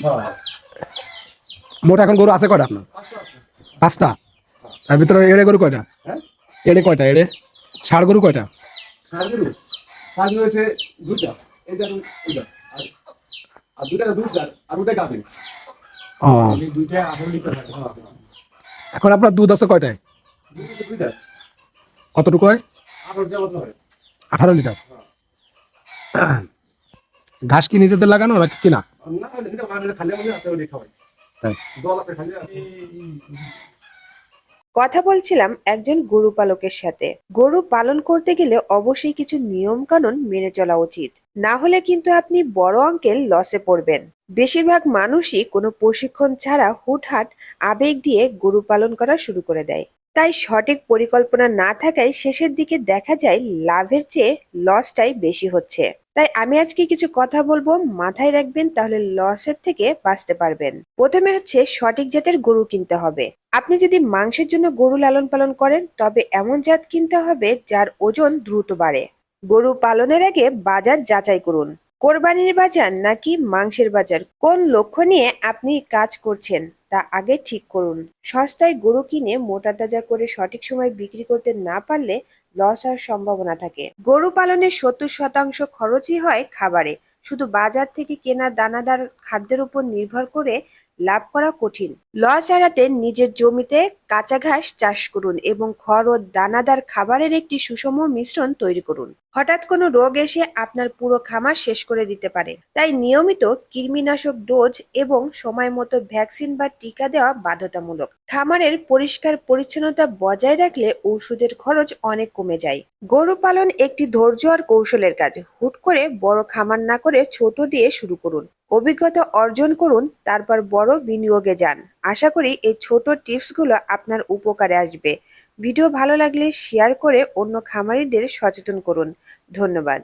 হ্যাঁ মোট এখন গরু আছে কয়টা আপনার? পাঁচটা। তার ভিতরে এড়ে গরু কয়টা? হ্যাঁ এড়ে কয়টা? এড়ে ষাড় গরু কয়টা? হ্যাঁ এখন আপনার দুধ আছে কয়টায়? কতটুকু হয়? আঠারো লিটার মতো হয় আঠারো লিটার ঘাস কি নিজেদের লাগানো নাকি কিনা? কথা বলছিলাম একজন গরু পালকের সাথে। গরু পালন করতে গেলে অবশ্যই কিছু নিয়ম কানুন মেনে চলা উচিত। না হলে কিন্তু আপনি বড় অঙ্কের লসে পড়বেন। বেশিরভাগ মানুষই কোনো প্রশিক্ষণ ছাড়া হুটহাট আবেগ দিয়ে গরু পালন করা শুরু করে দেয়। তাই সঠিক পরিকল্পনা না থাকায় শেষের দিকে দেখা যায় লাভের চেয়ে লসটাই বেশি হচ্ছে। তাই আমি আজকে কিছু কথা বলব, মাথায় রাখবেন, তাহলে লসের থেকে বাঁচতে পারবেন। প্রথমে হচ্ছে সঠিক জাতের গরু কিনতে হবে। আপনি যদি মাংসের জন্য গরু লালন পালন করেন, তবে এমন জাত কিনতে হবে যার ওজন দ্রুত বাড়ে। গরু পালনের আগে বাজার যাচাই করুন। কোরবানির বাজার নাকি মাংসের বাজার? কোন লক্ষ্য নিয়ে আপনি কাজ করছেন? তা আগে ঠিক করুন। সস্তায় গরু কিনে মোটা তাজা করে সঠিক সময় বিক্রি করতে না পারলে লস হওয়ার সম্ভাবনা থাকে। গরু পালনের সত্তর শতাংশ খরচই হয় খাবারে। শুধু বাজার থেকে কেনা দানাদার খাদ্যের উপর নির্ভর করে লাভ করা কঠিন। লস এড়াতে নিজের জমিতে কাঁচা ঘাস চাষ করুন এবং খড় ও দানাদার খাবারের একটি সুষম মিশ্রণ তৈরি করুন। হঠাৎ কোনো রোগ এসে আপনার পুরো খামার শেষ করে দিতে পারে। তাই নিয়মিত কৃমিনাশক ডোজ এবং সময় মতো ভ্যাকসিন বা টিকা দেওয়া বাধ্যতামূলক। খামারের পরিষ্কার পরিচ্ছন্নতা বজায় রাখলে ঔষধের খরচ অনেক কমে যায়। গরু পালন একটি ধৈর্য আর কৌশলের কাজ। হুট করে বড় খামার না করে ছোট দিয়ে শুরু করুন। অভিজ্ঞতা অর্জন করুন, তারপর বড় বিনিয়োগে যান। আশা করি এই ছোট টিপসগুলো আপনার উপকারে আসবে। ভিডিও ভালো লাগলে শেয়ার করে অন্য খামারিদের সচেতন করুন। ধন্যবাদ।